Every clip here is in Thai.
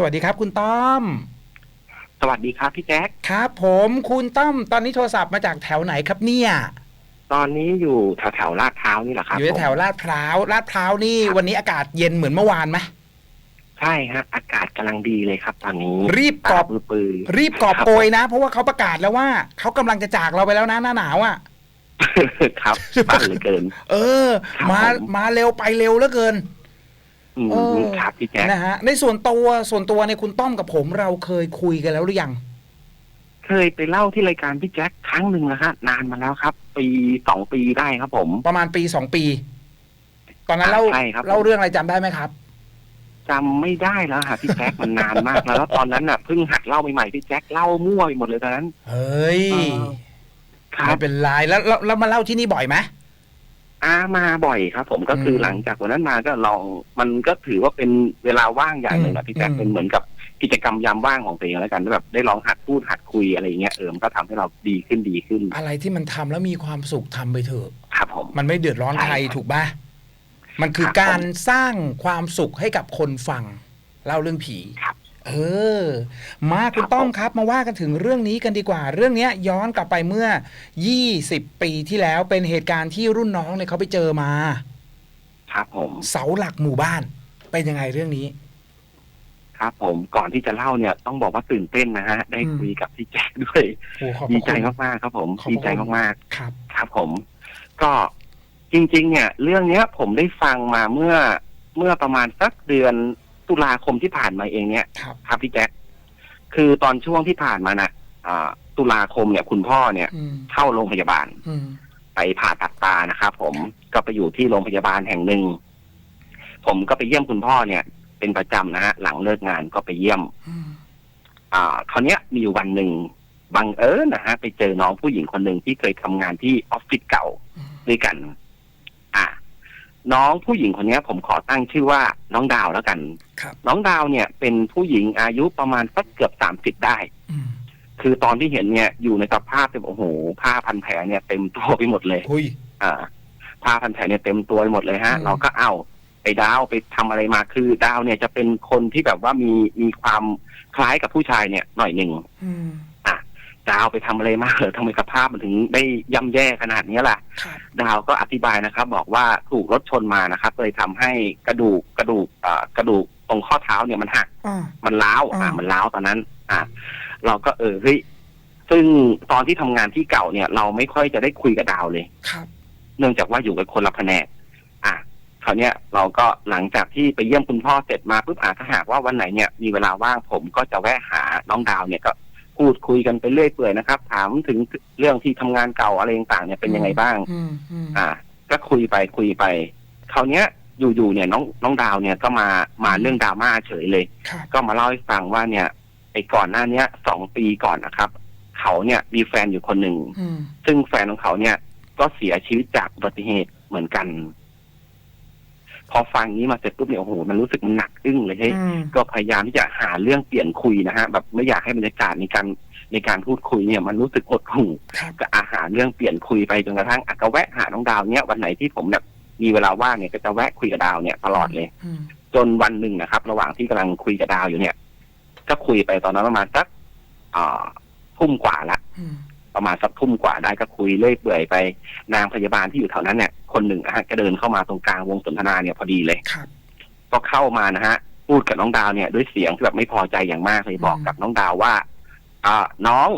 สวัสดีครับ คุณต้อม สวัสดีครับพี่แจ๊คครับ ผมคุณต้อมตอนนี้โทรศัพท์มาจากแถวไหนครับเนี่ยตอนนี้อยู่แถวแถวๆลาดพร้าวนี่แหละครับอยู่ในแถวผมลาดพร้าวลาดพร้าวนี่วันนี้อากาศเย็นเหมือนเมื่อวานไหมใช่ฮะอากาศกำลังดีเลยครับ ตอนนี้ รีบกอบตาปือๆรีบกอบโกยนะ เพราะว่าเขาประกาศแล้วว่าเขากำลังจะจากเราไปแล้วนะหน้าหนาวอะครับปั่นเหลือเกิน เออครับมาผมมาเร็วไปเร็วเหลือเกิน อืมเออ ครับพี่แจ๊คนะฮะในส่วนตัวส่วนตัวในยคุณต้อมกับผมเราเคยคุยกันแล้วหรือยัง เคยไปเล่าที่รายการพี่แจ๊คครั้งหนึ่งนะฮะนานมาแล้วครับ ปีสองปีได้ครับผม ประมาณปีสองปี ตอนนั้นเล่าใช่ครับ เล่าเรื่องอะไรจำได้ไหมครับ จำไม่ได้แล้วฮะพี่แจ๊คมันนานมากแล้วแล้วตอนนั้นน่ะเพิ่งหัดเล่าใหม่ๆพี่แจ๊คเล่ามั่วไปหมดเลยตอนนั้น เฮ้ยเออครัไม่บเป็นไรแล้วแล้วแล้วมาเล่าที่นี่บ่อยไหม อามาบ่อยครับ ผมก็คือมหลังจากวันนั้นมาก็ลองมันก็ถือว่าเป็นเวลาว่างอย่างหนึ่งอืนะมพี่แจ๊คอืมเป็นเหมือนกับกิจกรรมยามว่างของตัวเองแล้วกันแบบได้ลองหัดพูดหัดคุยอะไรอย่างเงี้ยเออมันก็ทำให้เราดีขึ้นดีขึ้น อะไรที่มันทำแล้วมีความสุขทำไปเถอะครับผมมันไม่เดือดร้อนใครใช่ครับถูกปะมันคือครับการสร้างความสุขให้กับคนฟังเล่าเรื่องผีครับ เออ มาคุณครับต้อมผมครับมาว่ากันถึงเรื่องนี้กันดีกว่า เรื่องเนี้ยย้อนกลับไปเมื่อ 20 ปีที่แล้วเป็นเหตุการณ์ที่รุ่นน้องเนี่ยเขาไปเจอมา ครับผมเสาหลักหมู่บ้านเป็นยังไงเรื่องนี้ ครับผมก่อนที่จะเล่าเนี่ยต้องบอกว่าตื่นเต้นนะฮะ ได้อืมคุยกับพี่แจ๊คด้วยโอ้ขอบพดีระใจคุณ มากๆครับ ผมขอบพระดีใจคุณมากครับ ๆครับ ผม ก็จริง ๆ เนี่ย เรื่องเนี้ย ผมได้ฟังมาเมื่อเมื่อประมาณสักเดือน ตุลาคมที่ผ่านมาเองเนี่ยครับ ครับพี่แจ๊คคือตอนช่วงที่ผ่านมาน่ะอ่าตุลาคมเนี่ยคุณพ่อเนี่ยอืมเข้าโรงพยาบาลอืม ไปผ่าตัดตานะครับผมก็ไปอยู่ที่โรงพยาบาลแห่งหนึ่ง ผมก็ไปเยี่ยมคุณพ่อเนี่ย เป็นประจำนะฮะหลังเลิกงานก็ไปเยี่ยม อืม อ่าคราวเนี้ยมีอยู่วันหนึ่งบังเอิญนะฮะ ไปเจอน้องผู้หญิงคนหนึ่งที่เคยทำงานที่ออฟฟิศเก่าอืม ด้วยกันอ่า น้องผู้หญิงคนเนี้ยผมขอตั้งชื่อว่าน้องดาวแล้วกัน ครับ น้องดาวเนี่ยเป็นผู้หญิงอายุประมาณสักเกือบสามสิบได้ อืมคือตอนที่เห็นเนี่ยอยู่ในสภาพเป็นโอ้โหผ้าพันแผลเนี่ยเต็มตัวไปหมดเลยหุยอ่าผ้าพันแผลเนี่ยเต็มตัวไปหมดเลยฮะ อืม เราก็เอ้าไปดาวไปทำอะไรมาคือดาวเนี่ยจะเป็นคนที่แบบว่ามีมีความคล้ายกับผู้ชายเนี่ยหน่อยหนึ่ง อืม ดาวไปทำอะไรมาเหรอทำไมสภาพมันถึงได้ย่ำแย่ขนาดนี้ล่ะครับดาวก็อธิบายนะครับ บอกว่าถูกรถชนมานะครับเลยทำให้กระดูกกระดูกอ่ากระดูกตรงข้อเท้าเนี่ยมันหักอ่ามันล้าวอ่าอ่ามัมันล้าวตอนนั้น อ่า เราก็เออเฮ้ยซึ่งตอนที่ทำงานที่เก่าเนี่ย เราไม่ค่อยจะได้คุยกับดาวเลยครับ เนื่องจากว่าอยู่กับคนละแผนก อะคราวเนี้ยเราก็หลังจากที่ไปเยี่ยมคุณพ่อเสร็จมาปุ๊บอะถ้าหากว่าวันไหนเนี่ยมีเวลาว่างผมก็จะแวะหาน้องดาวเนี่ยก็ พูดคุยกันไปเรื่อยเปื่อยนะครับ ถามถึงเรื่องที่ทำงานเก่าอะไรต่างๆเนี่ยเป็นยังไงบ้างอืมอืมอ่า ก็คุยไปคุยไปคราวเนี้ยอยู่ๆเนี่ยน้องน้องดาวเนี่ยก็มามาเรื่องดราม่าเฉยเลยครับก็มาเล่าให้ฟังว่าเนี่ยไอ้ก่อนหน้าเนี้ยสองปีก่อนนะครับ เขาเนี่ยมีแฟนอยู่คนหนึ่งอืมซึ่งแฟนของเขาเนี่ยก็เสียชีวิตจากอุบัติเหตุเหมือนกัน พอฟังนี้มาเสร็จปุ๊บเนี่ยโอ้โหมันรู้สึกมันหนักอึ้งเลยเฮ้ยอืมก็พยายามที่จะหาเรื่องเปลี่ยนคุยนะฮะแบบไม่อยากให้บรรยากาศในการในการพูดคุยเนี่ยมันรู้สึกหดหู่ครับก็อาหารเรื่องเปลี่ยนคุยไปจนกระทั่งอะก็แวะหาน้องดาวเนี่ยวันไหนที่ผมแบบมีเวลาว่างเนี่ยก็จะแวะคุยกับดาวเนี่ยตลอดเลยอืมจนวันหนึ่งนะครับ ระหว่างที่กำลังคุยกับดาวอยู่เนี่ย ก็คุยไปตอนนั้นประมาณสักอ่าทุ่มกว่าละอืมประมาณสักทุ่มกว่าได้ก็คุยเลื่อยเปื่อยไป นางพยาบาลที่อยู่แถวนั้นเนี่ย คนหนึ่งนะฮะก็เดินเข้ามาตรงกลางวงสนทนาเนี่ยพอดีเลยครับ ก็เข้ามานะฮะ พูดกับน้องดาวเนี่ย ด้วยเสียงที่แบบไม่พอใจอย่างมากเลยบอกอืมกับน้องดาวว่าอ่าน้อง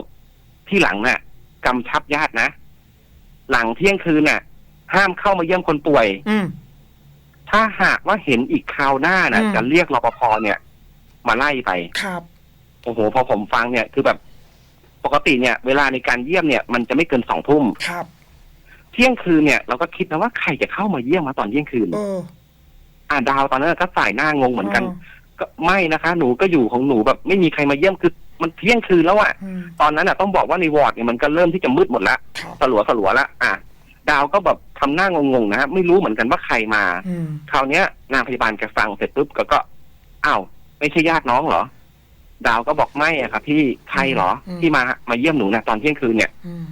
ที่หลังน่ะกำชับญาตินะ หลังเที่ยงคืนน่ะ ห้ามเข้ามาเยี่ยมคนป่วย อืม ถ้าหากว่าเห็นอีกคราวหน้าน่ะอืม จะเรียกรปภเนี่ย มาไล่ไป ครับ โอ้โห พอผมฟังเนี่ยคือแบบ ปกติเนี่ย เวลาในการเยี่ยมเนี่ย มันจะไม่เกินสองทุ่ม ครับ เที่ยงคืนเนี่ยเราก็คิดนะว่าใครจะเข้ามาเยี่ยมมาตอนเที่ยงคืน เออ อ่าดาวตอนนั้นก็สายหน้างงเหมือนกัน ก็ไม่นะคะ หนูก็อยู่ของหนูแบบไม่มีใครมาเยี่ยมคือมันเที่ยงคืนแล้วอะอืม ตอนนั้นอะต้องบอกว่าในวอร์ดเนี่ยมันก็เริ่มที่จะมืดหมดแล้วครับ สลัวสลัวแล้วอะดาวก็แบบทำหน้างงๆนะฮะไม่รู้เหมือนกันว่าใครมา อืม คราวเนี้ยนางพยาบาลแกฟังเสร็จปุ๊บก็ก็อ้าวไม่ใช่ญาติน้องเหรอ ดาวก็บอกไม่อะครับพี่ใครเหรอที่มามาเยี่ยมหนูนะตอนเที่ยงคืนเนี่ย อืม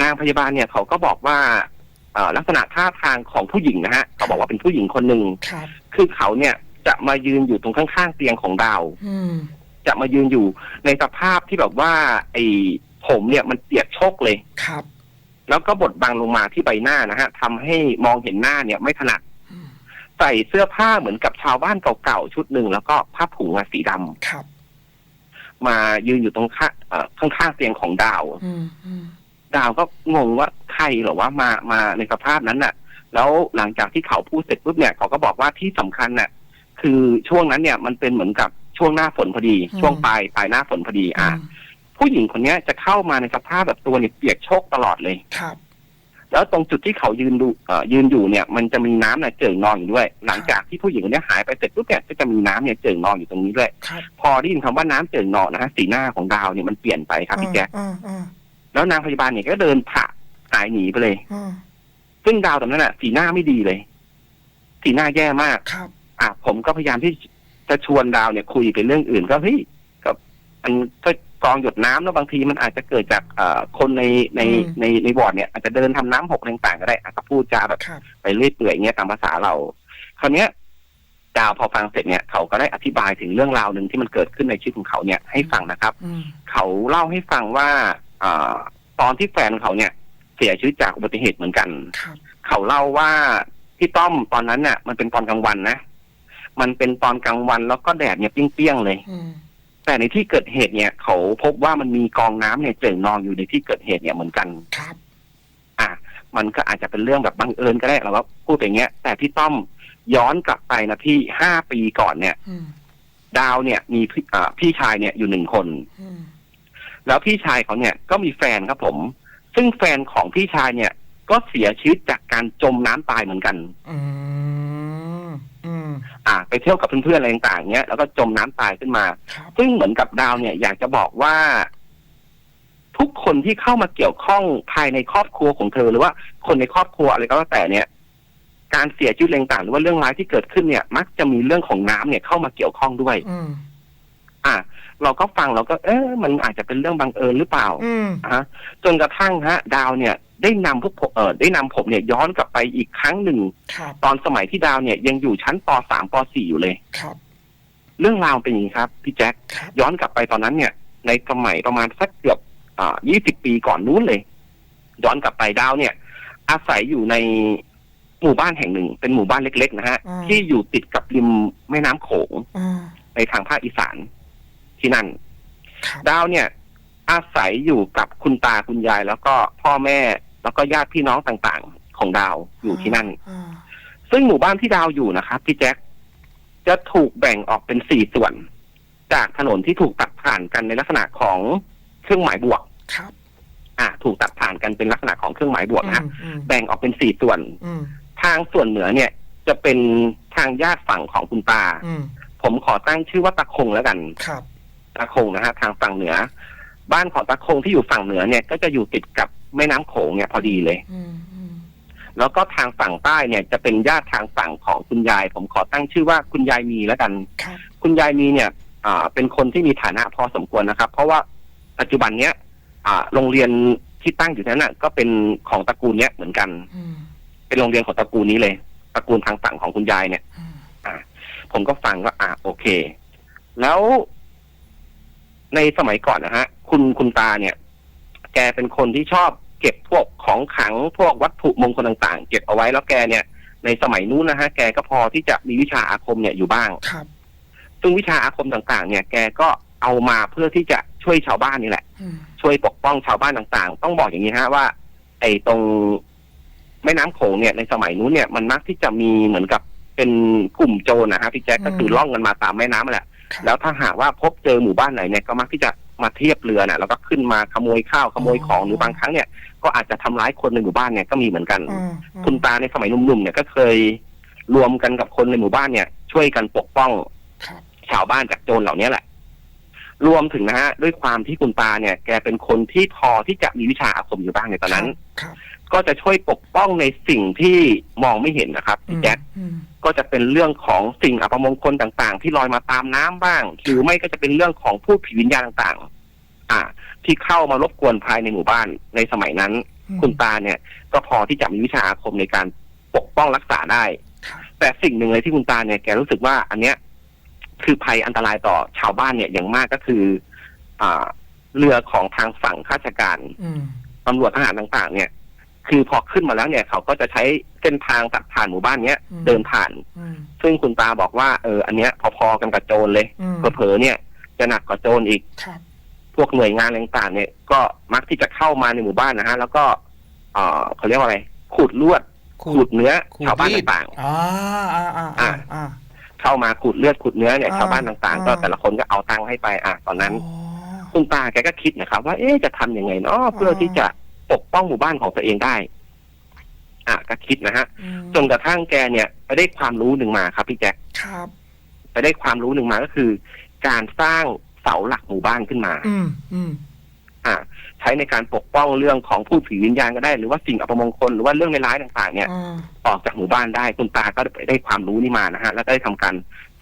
นางพยาบาลเนี่ยเขาก็บอกว่าเอ่อลักษณะท่าทางของผู้หญิงนะฮะเขาบอกว่าเป็นผู้หญิงคนหนึ่งครับคือเขาเนี่ยจะมายืนอยู่ตรงข้างๆเตียงของดาวอืมจะมายืนอยู่ในสภาพที่แบบว่า ไอ้ผมเนี่ยมันเปียกโชกเลยครับ แล้วก็บดบังลงมาที่ใบหน้านะฮะทำให้มองเห็นหน้าเนี่ยไม่ถนัดอืมใส่เสื้อผ้าเหมือนกับชาวบ้านเก่าๆชุดหนึ่งแล้วก็ผ้าถุงอะสีดำครับ มายืนอยู่ตรงข้างเอ่อข้างๆเตียงของดาวอืมอืม ดาวก็งงว่าใครเหรอว่ามามาในสภาพนั้นน่ะ แล้วหลังจากที่เขาพูดเสร็จปุ๊บเนี่ยเขาก็บอกว่าที่สำคัญน่ะ คือช่วงนั้นเนี่ยมันเป็นเหมือนกับช่วงหน้าฝนพอดี ช่วงปลายปลายหน้าฝนพอดี อะอืมผู้หญิงคนเนี้ยจะเข้ามาในสภาพแบบตัวเนี่ยเปียกโชกตลอดเลยครับ แล้วตรงจุดที่เขายืนดูเอ่อยืนอยู่เนี่ย มันจะมีน้ำเนี่ยเจิ่งนองอยู่ด้วย หลังจากที่ผู้หญิงคนเนี้ยหายไปเสร็จปุ๊บเนี่ยก็จะมีน้ำเนี่ยเจิ่งนองอยู่ตรงนี้ด้วยครับพอได้ยินคำว่าน้ำเจิ่งนองนะฮะสีหน้าของดาวเนี่ยมันเปลี่ยนไปครับพี่แจ๊คอ่าอ่า แล้วนางพยาบาลเนี่ยก็เดินผ่าหายหนีไปเลยอ่าซึ่งดาวตอนนั้นอะสีหน้าไม่ดีเลย สีหน้าแย่มาก ครับ อะผมก็พยายามที่จะชวนดาวเนี่ยคุยเป็นเรื่องอื่นก็เฮ้ยกับมันก็กองหยดน้ำแล้วบางทีมันอาจจะเกิดจากเอ่อคนในในในในบอร์ดเนี่ยอาจจะเดินทำน้ำหกอะไรต่างๆก็ได้อาจจะพูดจาแบบ ครับ ไปเรื่อยเปื่อยเงี้ยตามภาษาเรา คราวเนี้ยดาวพอฟังเสร็จเนี่ยเขาก็ได้อธิบายถึงเรื่องราวหนึ่งที่มันเกิดขึ้นในชีวิตของเขาเนี่ยให้ฟังนะครับ อืม เขาเล่าให้ฟังว่าเอ่อตอนที่แฟนเขาเนี่ยเสียชีวิตจากอุบัติเหตุเหมือนกันครับเขาเล่าว่าพี่ต้อมตอนนั้นเนี่ยมันเป็นตอนกลางวันนะ มันเป็นตอนกลางวันแล้วก็แดดเนี่ยเปรี้ยงๆเลยอืมแต่ในที่เกิดเหตุเนี่ย เขาพบว่ามันมีกองน้ำเนี่ยเจิ่งนองอยู่ในที่เกิดเหตุเนี่ยเหมือนกัน ครับ อะ มันก็อาจจะเป็นเรื่องแบบบังเอิญก็ได้เราก็พูดอย่างเงี้ย แต่พี่ต้อมย้อนกลับไปนะพี่ห้าปีก่อนเนี่ยอืมดาวเนี่ยมีพี่อ่าพี่ชายเนี่ยอยู่หนึ่งคนอืม แล้วพี่ชายเขาเนี่ยก็มีแฟนครับผม ซึ่งแฟนของพี่ชายเนี่ย ก็เสียชีวิตจากการจมน้ำตายเหมือนกัน อืมอืมอ่า ไปเที่ยวกับเพื่อนๆอะไรต่างๆเนี้ยแล้วก็จมน้ำตายขึ้นมาครับซึ่งเหมือนกับดาวเนี่ย อยากจะบอกว่า ทุกคนที่เข้ามาเกี่ยวข้องภายในครอบครัวของเธอ หรือว่าคนในครอบครัวอะไรก็แล้วแต่เนี่ยการเสียชีวิตอะไรต่างๆหรือว่าเรื่องร้ายที่เกิดขึ้นเนี่ย มักจะมีเรื่องของน้ำเนี่ยเข้ามาเกี่ยวข้องด้วยอืมอ่า เราก็ฟังเราก็ เอ๊ะมันอาจจะเป็นเรื่องบังเอิญหรือเปล่าอืมฮะจนกระทั่งฮะ ดาวเนี่ย ได้นำพวกผมเออได้นำผมเนี่ยย้อนกลับไปอีกครั้งหนึ่ง ครับตอนสมัยที่ดาวเนี่ยยังอยู่ชั้นป .3 ป .4 อยู่เลย ครับเรื่องราวเป็นอย่างนี้ครับพี่แจ็คครับย้อนกลับไปตอนนั้นเนี่ย ในสมัยประมาณสักเกือบอ่า20ปีก่อนนู้นเลย ย้อนกลับไปดาวเนี่ย อาศัยอยู่ในหมู่บ้านแห่งหนึ่ง เป็นหมู่บ้านเล็ก ๆ นะฮะที่อยู่ติดกับริมแม่น้ำโขง อ่าในทางภาคอีสาน ที่นั่นครับดาวเนี่ย อาศัยอยู่กับคุณตาคุณยาย แล้วก็พ่อแม่แล้วก็ญาติพี่น้องต่างๆ ของดาวอยู่ที่นั่นอ่าซึ่งหมู่บ้านที่ดาวอยู่นะครับพี่แจ็คจะถูกแบ่งออกเป็นสี่ส่วน จากถนนที่ถูกตัดผ่านกันในลักษณะของเครื่องหมายบวกครับอ่าถูกตัดผ่านกันเป็นลักษณะของเครื่องหมายบวกนะฮะอืมแบ่งออกเป็นสี่ส่วนอืมทางส่วนเหนือเนี่ย จะเป็นทางญาติฝั่งของคุณตาอืมผมขอตั้งชื่อว่าตะคงแล้วกัน ครับ ตะคงนะฮะทางฝั่งเหนือ บ้านของตะคงที่อยู่ฝั่งเหนือเนี่ยก็จะอยู่ติดกับแม่น้ำโขงเนี่ยพอดีเลยอืมอืมแล้วก็ทางฝั่งใต้เนี่ยจะเป็นญาติทางฝั่งของคุณยาย ผมขอตั้งชื่อว่าคุณยายมีแล้วกันครับคุณยายมีเนี่ย อ่า เป็นคนที่มีฐานะพอสมควรนะครับ เพราะว่าปัจจุบันเนี้ย อ่า โรงเรียนที่ตั้งอยู่นั้นน่ะ ก็เป็นของตระกูลเนี้ยเหมือนกันอืมเป็นโรงเรียนของตระกูลนี้เลยตระกูลทางฝั่งของคุณยายเนี่ยอืมผมก็ฟังว่า อ่า โอเค แล้ว ในสมัยก่อนนะฮะ คุณคุณตาเนี่ย แกเป็นคนที่ชอบเก็บพวกของขลังพวกวัตถุมงคลต่างๆ เก็บเอาไว้แล้วแกเนี่ย ในสมัยนู้นนะฮะ แกก็พอที่จะมีวิชาอาคมเนี่ยอยู่บ้างครับ ซึ่งวิชาอาคมต่างๆ เนี่ย แกก็เอามาเพื่อที่จะช่วยชาวบ้านนี่แหละอืมช่วยปกป้องชาวบ้านต่างๆ ต้องบอกอย่างนี้ฮะว่า ไอ้ตรงแม่น้ำโขงเนี่ยในสมัยนู้นเนี่ยมันมักที่จะมีเหมือนกับเป็นกลุ่มโจรนะฮะพี่แจ๊คก็คือล่องกันมาตามแม่น้ำนั่นแหละครับ แล้วถ้าหากว่าพบเจอหมู่บ้านไหนเนี่ยก็มักที่จะมาเทียบเรือน่ะแล้วก็ขึ้นมาขโมยข้าวขโมยของอ๋อหรือบางครั้งเนี่ยก็อาจจะทำร้ายคนในหมู่บ้านเนี่ยก็มีเหมือนกันอืมคุณตาในสมัยหนุ่มๆเนี่ยก็เคยรวมกันกับคนในหมู่บ้านเนี่ย ช่วยกันปกป้องครับชาวบ้านจากโจรเหล่านี้แหละ รวมถึงนะฮะด้วยความที่คุณตาเนี่ย แกเป็นคนที่พอที่จะมีวิชาอาคมอยู่บ้างในตอนนั้นครับ ก็จะช่วยปกป้องในสิ่งที่มองไม่เห็นนะครับพี่แจ๊คอืมก็จะเป็นเรื่องของสิ่งอัปมงคลต่างๆ ที่ลอยมาตามน้ำบ้าง หรือไม่ก็จะเป็นเรื่องของผู้ผีวิญญาณต่างๆ อ่า ที่เข้ามารบกวนภายในหมู่บ้านในสมัยนั้น อืม คุณตาเนี่ยก็พอที่จะมีวิชาอาคมในการปกป้องรักษาได้ ครับ แต่สิ่งหนึ่งเลยที่คุณตาเนี่ยแกรู้สึกว่า อันเนี้ยคือภัยอันตรายต่อชาวบ้านเนี่ยอย่างมากก็คือ อ่า เรือของทางฝั่งข้าราชการ อืมตำรวจทหารต่างๆ เนี่ย คือพอขึ้นมาแล้วเนี่ยเขาก็จะใช้เส้นทางตัดผ่านหมู่บ้านเนี้ยอืม เดินผ่าน อืม ซึ่งคุณตาบอกว่าเอออันเนี้ยพอๆกันกับโจรเลยอืม เผลอๆเนี่ยจะหนักกว่าโจรอีก ครับ พวกหน่วยงานอะไรต่างๆเนี่ยก็มักที่จะเข้ามาในหมู่บ้านนะฮะ แล้วก็เอ่อเขาเรียกว่าอะไรขูดลวดขูขูดดเนื้อขูดชาวบ้านรีด ต่าง อ่าอ่าอ่าอ่าอ่า ๆ เข้ามาขูดเลือดขูดเนื้อเนี่ยอ่าชาวบ้านต่างๆ ก็อ่า แต่ละคนก็เอาตังค์ให้ไปอะตอนนั้น อ๋อ คุณตาแกก็คิดนะครับ ว่าเอ๊ะจะทำยังไงเนาะเพื่อที่จะ ปกป้องหมู่บ้านของตัวเองได้ อะก็คิดนะฮะอืมจนกระทั่งแกเนี่ย ไปได้ความรู้หนึ่งมาครับพี่แจ็คครับ ไปได้ความรู้หนึ่งมาก็คือ การสร้างเสาหลักหมู่บ้านขึ้นมา อืมอืมอ่า ใช้ในการปกป้องเรื่องของผู้ผีวิญญาณก็ได้ หรือว่าสิ่งอัปมงคลหรือว่าเรื่องร้ายๆต่างๆ เนี่ยอ่าออกจากหมู่บ้านได้คุณตาก็ไปได้ความรู้นี่มานะฮะ แล้วก็ได้ทำการ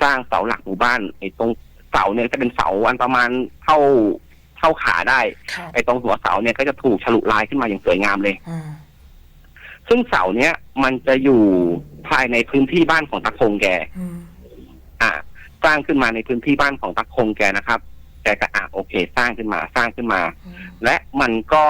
สร้างเสาหลักหมู่บ้านไอ้ตรงเสาเนี่ยจะเป็นเสาอันประมาณเท่า เท่าขาได้ครับไอ้ตรงหัวเสาเนี่ยก็จะถูกฉลุลายขึ้นมาอย่างสวยงามเลยอ่าซึ่งเสาเนี้ยมันจะอยู่ภายในพื้นที่บ้านของตะคงแกอืมอ่า สร้างขึ้นมาในพื้นที่บ้านของตะคงแกนะครับ แกก็อะโอเค สร้างขึ้นมา สร้างขึ้นมาอืมและมันก็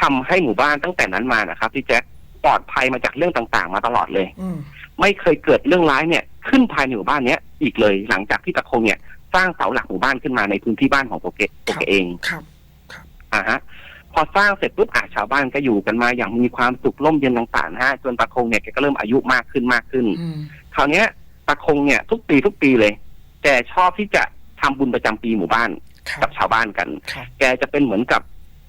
ทำให้หมู่บ้านตั้งแต่นั้นมานะครับพี่แจ๊คปลอดภัยมาจากเรื่องต่างๆ มาตลอดเลยอืมไม่เคยเกิดเรื่องร้ายเนี่ย ขึ้นภายในหมู่บ้านเนี้ยอีกเลย หลังจากที่ตะคงเนี่ย สร้างเสาหลักหมู่บ้านขึ้นมาในพื้นที่บ้านของตัวเกตัวแกเองครับอ่าฮะ พอสร้างเสร็จปุ๊บอะชาวบ้านก็อยู่กันมาอย่างมีความสุขร่มเย็นต่างๆนะฮะจนตะคงเนี่ยแกก็เริ่มอายุมากขึ้นมากขึ้นอืมคราวเนี้ยตะคงเนี่ยทุกปีทุกปีเลยแกชอบที่จะทำบุญประจำปีหมู่บ้านครักับบชาวบ้านกันครับแกจะเป็นเหมือนกับ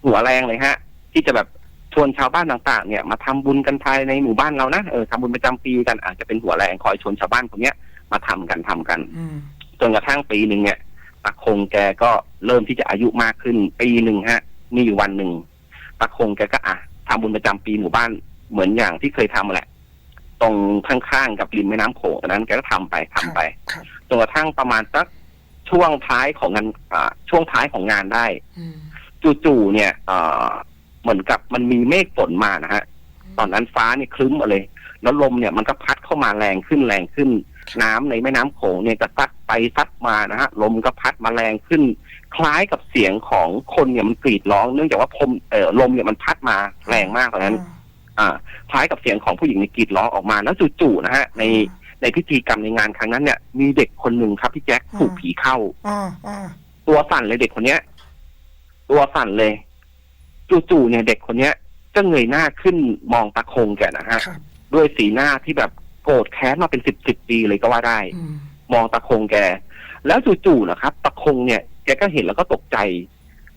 หัวแรงเลยฮะ ที่จะแบบชวนชาวบ้านต่างๆ เนี่ยมาทำบุญกันภายในหมู่บ้านเรานะเออทำบุญประจำปีกันอาจจะเป็นหัวแรงคอยชวนชาวบ้านคนเนี้ยมาทำกันทำกันอืม จนกระทั่งปีหนึ่งเนี่ยตาคงแกก็เริ่มที่จะอายุมากขึ้น ปีหนึ่งฮะ มีอยู่วันหนึ่งตาคงแกก็อะทำบุญประจำปีหมู่บ้านเหมือนอย่างที่เคยทำแหละ ตรงข้างๆกับริมแม่น้ำโขงตอนนั้นแกก็ทำไปทำไปครับจนกระทั่งประมาณสักช่วงท้ายของงานอ่าช่วงท้ายของงานได้อืมจู่ๆเนี่ยเอ่อเหมือนกับมันมีเมฆฝนมานะฮะ ตอนนั้นฟ้าเนี่ยคลึ้มมาเลย แล้วลมเนี่ยมันก็พัดเข้ามาแรงขึ้นแรงขึ้น น้ำในแม่น้ำโขงเนี่ยก็ซัดไปซัดมานะฮะลมก็พัดมาแรงขึ้น คล้ายกับเสียงของคนเนี่ยมันกรีดร้องเนื่องจากว่าพรมเอ่อลมเนี่ยมันพัดมาแรงมากตอนนั้น อ่า คล้ายกับเสียงของผู้หญิงในกรีดร้องออกมาแล้วจู่ๆนะฮะ ในในพิธีกรรมในงานครั้งนั้นเนี่ยมีเด็กคนหนึ่งครับพี่แจ็คถูกผีเข้าอ่าอ่าตัวสั่นเลยเด็กคนเนี้ย ตัวสั่นเลยจู่ๆเนี่ยเด็กคนเนี้ยก็เงยหน้าขึ้นมองตาคงแกนะฮะครับด้วยสีหน้าที่แบบ โกรธแค้นมาเป็นสิบสิบปีเลยก็ว่าได้อืมมองตาคงแก แล้วจู่ๆนะครับตาคงเนี่ยแกก็เห็นแล้วก็ตกใจ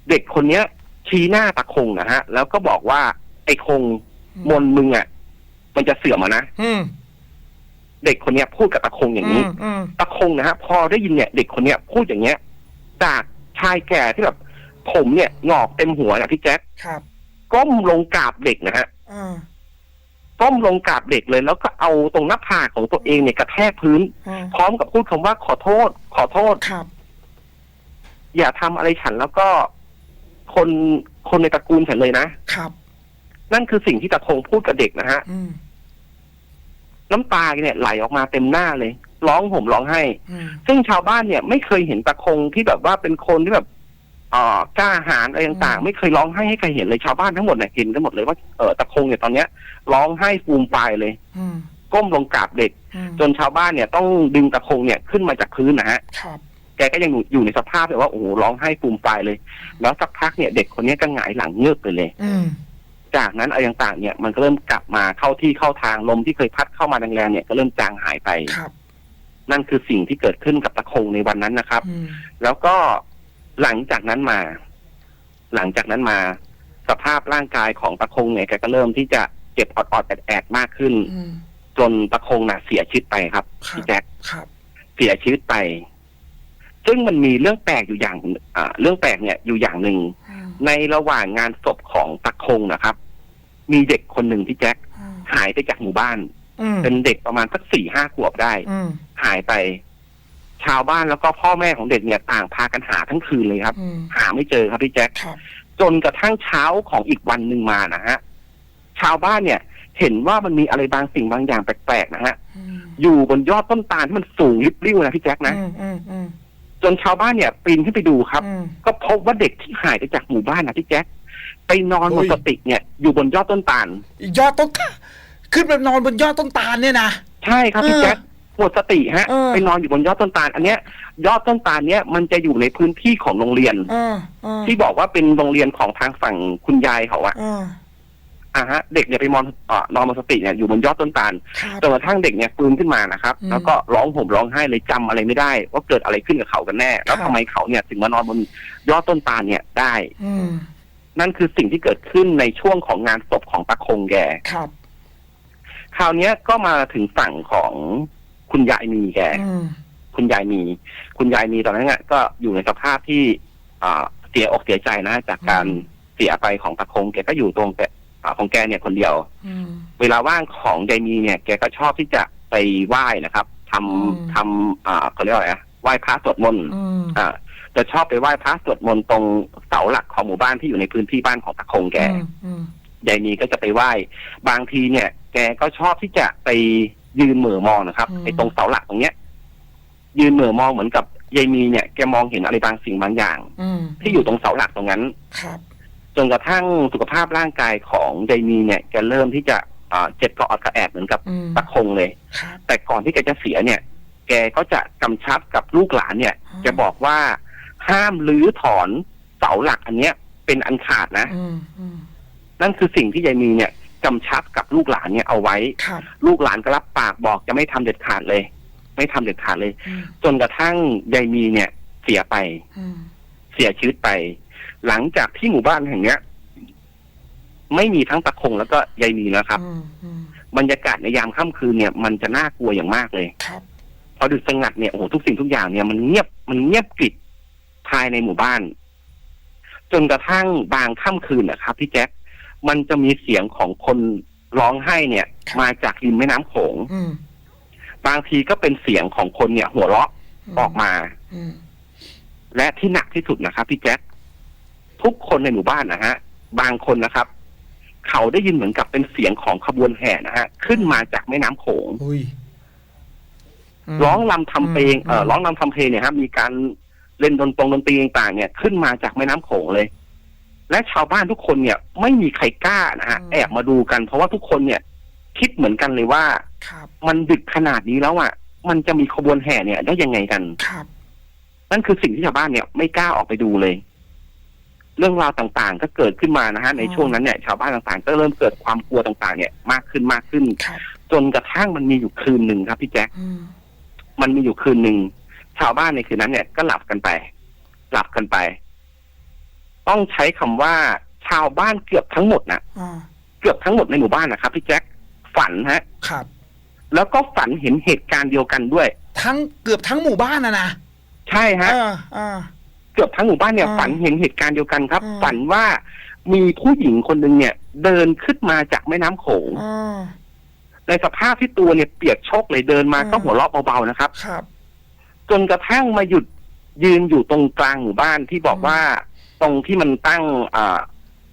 เด็กคนเนี้ย ชี้หน้าตาคงนะฮะ แล้วก็บอกว่า ไอ้คงมนต์มึงอะ มันจะเสื่อมอะนะอืมเด็กคนเนี้ยพูดกับตาคงอย่างนี้มอืมตะคงนะฮะพอได้ยินเนี่ย เด็กคนเนี้ยพูดอย่างเงี้ย จากชายแก่ที่แบบ ผมเนี่ยงอกเต็มหัวนะพี่แจ๊คครับก้มลงกราบเด็กนะฮะอ่า ก้มลงกราบเด็กเลย แล้วก็เอาตรงหน้าผากของตัวเองเนี่ยกระแทกพื้นอ่าพร้อมกับพูดคำว่าขอโทษ ขอโทษครับ อย่าทำอะไรฉันแล้วก็คนคนในตระกูลฉันเลยนะครับ นั่นคือสิ่งที่ตะคงพูดกับเด็กนะฮะอืมน้ำตาเนี่ยไหลออกมาเต็มหน้าเลย ร้องห่มร้องไห้อืมซึ่งชาวบ้านเนี่ย ไม่เคยเห็นตะคงที่แบบว่าเป็นคนที่แบบเอ่อ กล้าหาญอะไรต่างอืมๆไม่เคยร้องไห้ให้ใครเห็นเลยชาวบ้านทั้งหมดเนี่ยเห็นกันหมดเลยว่าเออตะคงเนี่ยตอนเนี้ยร้องไห้ฟูมฟายเลยอืมก้มลงกราบเด็กอืมจนชาวบ้านเนี่ยต้องดึงตะคงเนี่ยขึ้นมาจากพื้นนะฮะครับแกก็ยังอยู่อยู่ในสภาพแบบว่าโอ้โหร้องไห้ฟูมฟายเลย แล้วสักพักเนี่ยเด็กคนเนี้ยก็หงายหลังเงือบไปเลยอืมจากนั้นอะไรต่างๆเนี่ยมันก็เริ่มกลับมาเข้าที่เข้าทางลมที่เคยพัดเข้ามาแรงๆเนี่ยก็เริ่มจางหายไปครับนั่นคือสิ่งที่เกิดขึ้นกับตะคงในวันนั้นนะครับอืมแล้วก็ หลังจากนั้นมา หลังจากนั้นมา สภาพร่างกายของตะคงเนี่ยแกก็เริ่มที่จะเจ็บออดๆแอดๆมากขึ้นอืมจนตะคงน่ะเสียชีวิตไปครับครับพี่แจ็คครับเสียชีวิตไป ซึ่งมันมีเรื่องแปลกอยู่อย่างอ่าเรื่องแปลกเนี่ยอยู่อย่างหนึ่งอืมในระหว่างงานศพของตะคงนะครับ มีเด็กคนหนึ่งพี่แจ็คอืมหายไปจากหมู่บ้านอืมเป็นเด็กประมาณสักสี่ห้าขวบได้อืมหายไป ชาวบ้านแล้วก็พ่อแม่ของเด็กเนี่ยต่างพากันหาทั้งคืนเลยครับ อืมหาไม่เจอครับพี่แจ็คครับจนกระทั่งเช้าของอีกวันหนึ่งมานะฮะชาวบ้านเนี่ย เห็นว่ามันมีอะไรบางสิ่งบางอย่างแปลกๆนะฮะอืมอยู่บนยอดต้นตาลที่มันสูงริบลิ่วนะพี่แจ๊คนะอืมอืมอืมจนชาวบ้านเนี่ยปีนขึ้นไปดูครับ อืม ก็พบว่าเด็กที่หายไปจากหมู่บ้านนะพี่แจ๊คไปนอนหมโอ้ดยสติเนี่ย อยู่บนยอดต้นตาล ยอดต้นขึ้นไปนอนบนยอดต้นตาลเนี่ยนะ ใช่ครับพี่เออแจ๊ค หมดสติฮะ เออ ไปนอนอยู่บนยอดต้นตาล อันเนี้ย ยอดต้นตาลเนี้ยมันจะอยู่ในพื้นที่ของโรงเรียนเออเออที่บอกว่าเป็นโรงเรียนของทางฝั่งคุณยายเขาอะเอออะฮะ เด็กเนี่ยไปนอนเอ่อนอนหมดสติเนี่ยอยู่บนยอดต้นตาลครับ จนกระทั่งเด็กเนี่ยฟื้นขึ้นมานะครับ อืมแล้วก็ร้องห่มร้องไห้เลยจำอะไรไม่ได้ ว่าเกิดอะไรขึ้นกับเขากันแน่ แล้วครับ ทำไมเขาเนี่ยถึงมานอนบนยอดต้นตาลเนี่ยได้ อืมนั่นคือสิ่งที่เกิดขึ้นในช่วงของงานศพของตาคงแก ครับ คราวเนี้ยก็มาถึงฝั่งของ คุณยายมีแกอืมคุณยายมีคุณยายมีตอนนั้นเนี่ยก็อยู่ในสภาพที่อ่าเสียอกเสียใจนะจากการเสียไปของตาคงแกก็อยู่ตรงแต่อ่าของแกเนี่ยคนเดียวอืมเวลาว่างของยายมีเนี่ยแกก็ชอบที่จะไปไหว้นะครับทำอืมทำอ่าเขาเรียกว่าอะไรอะไหว้พระสวดมนต์อืมอ่าจะชอบไปไหว้พระสวดมนต์ตรงเสาหลักของหมู่บ้านที่อยู่ในพื้นที่บ้านของตาคงแกอืมอืมยายมีก็จะไปไหว้ บางทีเนี่ย แกก็ชอบที่จะไป ยืนเหม่อมองนะครับไอ้ตรงเสาหลักตรงเนี้ย ยืนเหม่อมองเหมือนกับยายมีเนี่ยแกมองเห็นอะไรบางสิ่งบางอย่างอืมที่อยู่ตรงเสาหลักตรงนั้นครับจนกระทั่งสุขภาพร่างกายของยายมีเนี่ยแกเริ่มที่จะอ่าเจ็บกระออดกระแอดเหมือนกับอืมตะคงเลยครับแต่ก่อนที่แกจะเสียเนี่ย แกก็จะกำชับกับลูกหลานเนี่ยอืมจะบอกว่าห้ามรื้อถอนเสาหลักอันเนี้ยเป็นอันขาดนะอืมอืมนั่นคือสิ่งที่ยายมีเนี่ย กำชับกับลูกหลานเนี่ยเอาไว้ ครับ ลูกหลานก็รับปากบอกจะไม่ทำเด็ดขาดเลย ไม่ทำเด็ดขาดเลย อืมจนกระทั่งยายมีเนี่ย เสียไป อืมเสียชีวิตไป หลังจากที่หมู่บ้านแห่งเนี้ย ไม่มีทั้งตะคงแล้วก็ยายมีแล้วครับ อืมอืมบรรยากาศในยามค่ำคืนเนี่ยมันจะน่ากลัวอย่างมากเลย ครับ พอดึกสงัดเนี่ยโอ้โหทุกสิ่งทุกอย่างเนี่ยมันเงียบมันเงียบกริบภายในหมู่บ้าน จนกระทั่งบางค่ำคืนนะครับพี่แจ๊ค มันจะมีเสียงของคนร้องไห้เนี่ย มาจากริมแม่น้ำโขงอืมบางทีก็เป็นเสียงของคนเนี่ย หัวเราะออกมาอืมและที่หนักที่สุดนะครับพี่แจ๊คทุกคนในหมู่บ้านนะฮะ บางคนนะครับ เขาได้ยินเหมือนกับเป็นเสียงของขบวนแห่นะฮะ ขึ้นมาจากแม่น้ำโขงอุ้ยมร้องรำทำเพลงเอ่ออืมร้องรำทำเพลงเนี่ยครับมีการเล่นดนตรงดนตรีต่างๆเนี่ย ขึ้นมาจากแม่น้ำโขงเลย และชาวบ้านทุกคนเนี่ย ไม่มีใครกล้านะฮะแอบมาดูกัน เพราะว่าทุกคนเนี่ย คิดเหมือนกันเลยว่าครับมันดึกขนาดนี้แล้วอะ มันจะมีขบวนแห่เนี่ย ได้ยังไงกันครับนั่นคือสิ่งที่ชาวบ้านเนี่ยไม่กล้าออกไปดูเลย เรื่องราวต่างๆ ก็เกิดขึ้นมานะฮะในช่วงนั้นเนี่ย ชาวบ้านต่างๆ ก็เริ่มเกิดความกลัวต่างๆ เนี่ย มากขึ้นมากขึ้นครับจนกระทั่งมันมีอยู่คืนหนึ่งครับพี่แจ๊คอืมมันมีอยู่คืนหนึ่งชาวบ้านในคืนนั้นเนี่ยก็หลับกันไป หลับกันไป ต้องใช้คำว่าชาวบ้านเกือบทั้งหมดนะอ่าเกือบทั้งหมดในหมู่บ้านนะครับพี่แจ็คฝันฮะครับ แล้วก็ฝันเห็นเหตุการณ์เดียวกันด้วย ทั้งเกือบทั้งหมู่บ้านนะนะใช่ฮะอ่าอ่าเกือบทั้งหมู่บ้านเนี่ยอ่าฝันเห็นเหตุการณ์เดียวกันครับอ่าฝันว่ามีผู้หญิงคนหนึ่งเนี่ย เดินขึ้นมาจากแม่น้ำโขงอ่าในสภาพที่ตัวเนี่ยเปียกโชกเลยเดินมาอ่าก็หัวเราะเบาๆนะครับ ครับ จนกระทั่งมาหยุดยืนอยู่ตรงกลางหมู่บ้านที่บอกว่า ตรงที่มันตั้งอ่า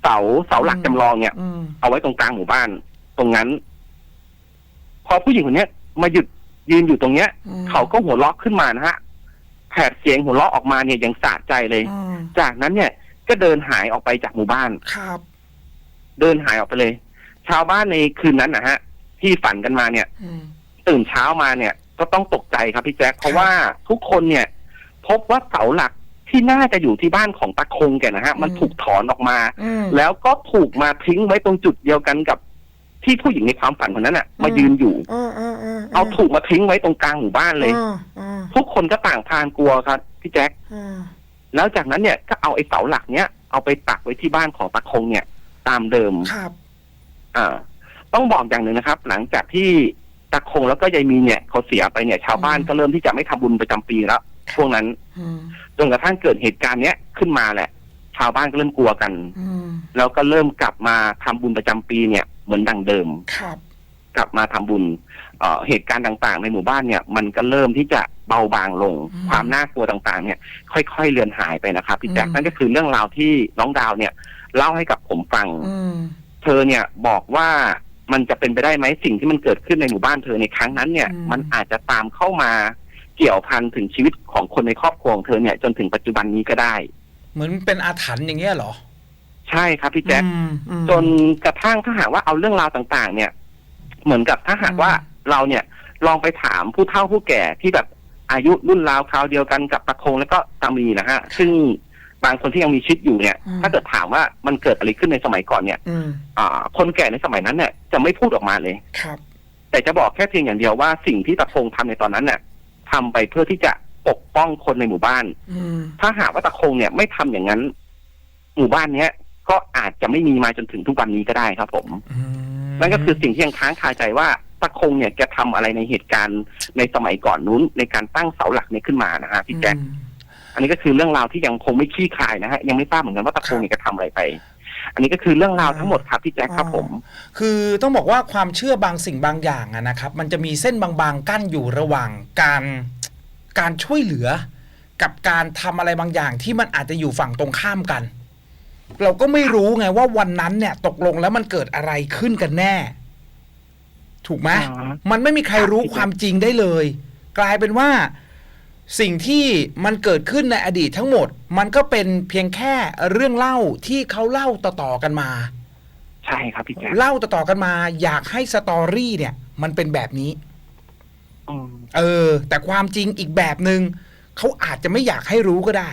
เสาเสาหลักอืมจำลองเนี่ย อืมเอาไว้ตรงกลางหมู่บ้าน ตรงนั้น พอผู้หญิงคนเนี้ยมาหยุดยืนอยู่ตรงเนี้ย อืมเขาก็หัวเราะขึ้นมานะฮะแผดเสียงหัวเราะออกมาเนี่ยอย่างสะใจเลย อืมจากนั้นเนี่ย ก็เดินหายออกไปจากหมู่บ้าน ครับ เดินหายออกไปเลย ชาวบ้านในคืนนั้นนะฮะ ที่ฝันกันมาเนี่ย อืม ตื่นเช้ามาเนี่ย ก็ต้องตกใจครับพี่แจ๊คเพราะว่าทุกคนเนี่ย พบว่าเสาหลัก ที่น่าจะอยู่ที่บ้านของตาคงแกนะฮะ มันถูกถอนออกมาอืมแล้วก็ถูกมาทิ้งไว้ตรงจุดเดียวกันกับที่ผู้หญิงในความฝันคนนั้นอะ มายืนอยู่เออเออเออเอาถูกมาทิ้งไว้ตรงกลางหมู่บ้านเลยออเออทุกคนก็ต่างพรานกลัวครับพี่แจ๊คเออแล้วจากนั้นเนี่ยก็เอาไอ้เสาหลักเนี้ยเอาไปปักไว้ที่บ้านของตาคงเนี่ย ตามเดิมครับ อ่า ต้องบอกอย่างหนึ่งนะครับ หลังจากที่ตาคงแล้วก็ยายมีเนี่ยเขาเสียไปเนี่ย ชาวบ้านก็เริ่มที่จะไม่ทำบุญประจำปีแล้ว ช่วงนั้นอืมจนกระทั่งเกิดเหตุการณ์เนี้ยขึ้นมาแหละ ชาวบ้านก็เริ่มกลัวกันอืมแล้วก็เริ่มกลับมาทำบุญประจำปีเนี่ย เหมือนดังเดิมครับกลับมาทำบุญเอ่อเหตุการณ์ต่างๆ ในหมู่บ้านเนี่ย มันก็เริ่มที่จะเบาบางลงอืมความน่ากลัวต่างๆ เนี่ย ค่อยๆเลือนหายไปนะครับพี่แจ๊คอืมนั่นก็คือเรื่องราวที่น้องดาวเนี่ย เล่าให้กับผมฟังอืมเธอเนี่ยบอกว่ามันจะเป็นไปได้ไหมสิ่งที่มันเกิดขึ้นในหมู่บ้านเธอในครั้งนั้นเนี่ย มันอาจจะตามเข้ามา เกี่ยวพันถึงชีวิตของคนในครอบครัวของเธอเนี่ยจนถึงปัจจุบันนี้ก็ได้ เหมือนเป็นอาถรรพ์อย่างเงี้ยเหรอ ใช่ครับพี่แจ๊คอืมอืมจนกระทั่งถ้าหากว่าเอาเรื่องราวต่างๆ เนี่ย เหมือนกับถ้าหากว่าเราเนี่ยลองไปถามผู้เฒ่าผู้แก่ที่แบบอายุรุ่นราวคราวเดียวกันกับตะคงแล้วก็ตามีนะฮะ ซึ่งบางคนที่ยังมีชีวิตอยู่เนี่ย ถ้าเกิดถามว่ามันเกิดอะไรขึ้นในสมัยก่อนเนี่ยอืมอ่า คนแก่ในสมัยนั้นเนี่ยจะไม่พูดออกมาเลยครับ แต่จะบอกแค่เพียงอย่างเดียวว่าสิ่งที่ตะคงทำในตอนนั้นเนี่ย ทำไปเพื่อที่จะปกป้องคนในหมู่บ้านอืมถ้าหากว่าตะคงเนี่ยไม่ทำอย่างนั้น หมู่บ้านเนี้ยก็อาจจะไม่มีมาจนถึงทุกวันนี้ก็ได้ครับ ผมอืมนั่นก็คือสิ่งที่ยังค้างคาใจว่าตะคงเนี่ยจะทำอะไรในเหตุการณ์ในสมัยก่อนนู้นในการตั้งเสาหลักเนี่ยขึ้นมานะฮะพี่แจ๊คอืมอันนี้ก็คือเรื่องราวที่ยังคงไม่คลี่คลายนะฮะยังไม่ทราบเหมือนกันว่าตะคงเนี่ยจะทำอะไรไป อันนี้ก็คือเรื่องราวทั้งหมดครับพี่แจ๊คครับผม คือต้องบอกว่าความเชื่อบางสิ่งบางอย่างอะนะครับ มันจะมีเส้นบางๆกั้นอยู่ระหว่างการการช่วยเหลือ กับการทำอะไรบางอย่างที่มันอาจจะอยู่ฝั่งตรงข้ามกัน เราก็ไม่รู้ไงว่าวันนั้นเนี่ยตกลงแล้วมันเกิดอะไรขึ้นกันแน่ ถูกไหม อ่าฮะ มันไม่มีใครรู้ความจริงได้เลย กลายเป็นว่า สิ่งที่มันเกิดขึ้นในอดีตทั้งหมด มันก็เป็นเพียงแค่เรื่องเล่าที่เขาเล่าต่อๆกันมา ใช่ครับพี่แจ๊คเล่าต่อๆกันมา อยากให้สตอรี่เนี่ย มันเป็นแบบนี้อืมเออ แต่ความจริงอีกแบบหนึง่งเขาอาจจะไม่อยากให้รู้ก็ได้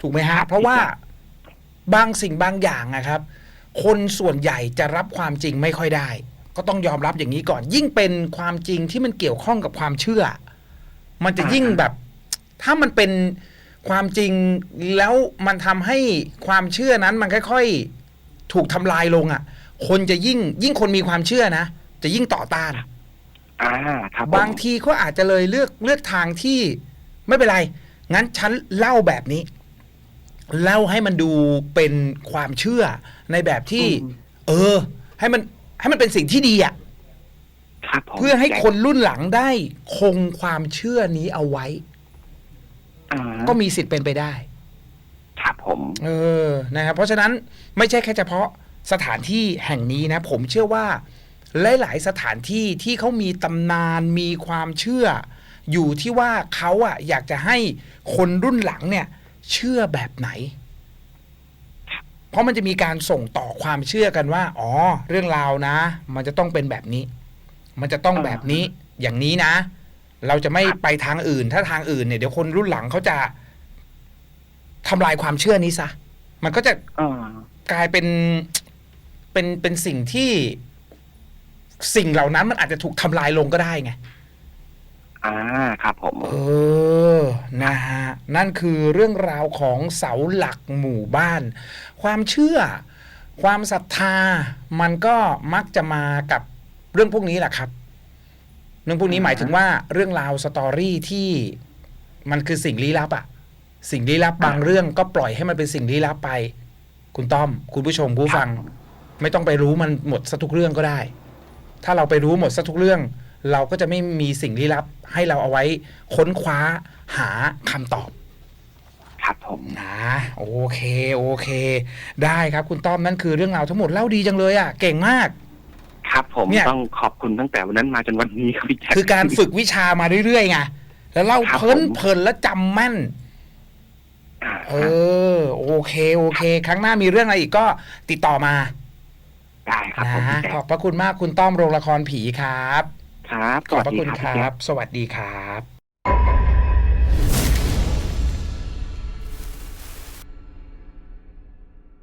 ถูกไหมฮะ เพราะว่าบางสิ่งบางอย่างนะครับ คนส่วนใหญ่จะรับความจริงไม่ค่อยได้ ก็ต้องยอมรับอย่างนี้ก่อน ยิ่งเป็นความจริงที่มันเกี่ยวข้องกับความเชื่อ มันจะยิ่งแบบ ถ้ามันเป็นความจริงแล้วมันทำให้ความเชื่อนั้นมันค่อยๆ ถูกทำลายลงอะ คนจะยิ่งยิ่งคนมีความเชื่อนะจะยิ่งต่อต้านอ่าครับผมบางทีก็อาจจะเลยเลือกเลือกทางที่ไม่เป็นไร งั้นฉันเล่าแบบนี้ เล่าให้มันดูเป็นความเชื่อในแบบที่อืมเออ ให้มันให้มันเป็นสิ่งที่ดีอะ ครับผมเพื่อให้แจ๊คนรุ่นหลังได้คงความเชื่อนี้เอาไว้อ่าก็มีสิทธิ์เป็นไปได้ ครับผม เออนะครับเพราะฉะนั้นไม่ใช่แค่เฉพาะสถานที่แห่งนี้นะ ผมเชื่อว่าหลาย ๆ สถานที่ที่เขามีตำนานมีความเชื่อ อยู่ที่ว่าเขาอะอยากจะให้คนรุ่นหลังเนี่ย เชื่อแบบไหน เพราะมันจะมีการส่งต่อความเชื่อกันว่า อ๋อ เรื่องราวนะ มันจะต้องเป็นแบบนี้ มันจะต้องแบบนี้อย่างนี้นะ เราจะไม่ไปทางอื่น ถ้าทางอื่นเนี่ยเดี๋ยวคนรุ่นหลังเขาจะทำลายความเชื่อนี้ซะ มันก็จะอ่ากลายเป็นเป็นเป็นสิ่งที่สิ่งเหล่านั้นมันอาจจะถูกทำลายลงก็ได้ไงอ่าครับผม เออ นะฮะ นั่นคือเรื่องราวของเสาหลักหมู่บ้าน ความเชื่อ ความศรัทธา มันก็มักจะมากับ เรื่องพวกนี้แหละครับ เรื่องพวกนี้หมายถึงว่าเรื่องราวสตอรี่ที่มันคือสิ่งลี้ลับอะสิ่งลี้ลับบางเรื่องก็ปล่อยให้มันเป็นสิ่งลี้ลับไป คุณต้อม คุณผู้ชมผู้ฟัง ไม่ต้องไปรู้มันหมดสัทุกเรื่องก็ได้ ถ้าเราไปรู้หมดสัทุกเรื่อง เราก็จะไม่มีสิ่งลี้ลับ ให้เราเอาไว้ค้นคว้าหาคำตอบ ครับผมนะโอเค โอเค ได้ครับคุณต้อมนั่นคือเรื่องราวทั้งหมดเล่าดีจังเลยอะ เก่งมาก ครับผมเนี่ย ต้องขอบคุณตั้งแต่วันนั้นมาจนวันนี้ครับพี่แจ๊คคือการฝึกวิชามาเรื่อยๆไงแล้วเล่าครับเพลินผม เพลินแล้วจำแม่น อ่าเออ โอเคโอเค ครั้งหน้ามีเรื่องอะไรอีกก็ติดต่อมาได้ครับนะผมพี่แจ๊ขคอบพระคุณมากคุณต้อมโรงละครผีครับ ครับขอบพระสคุวัณสดีคพี่รัแจ๊บสวัสดีครับ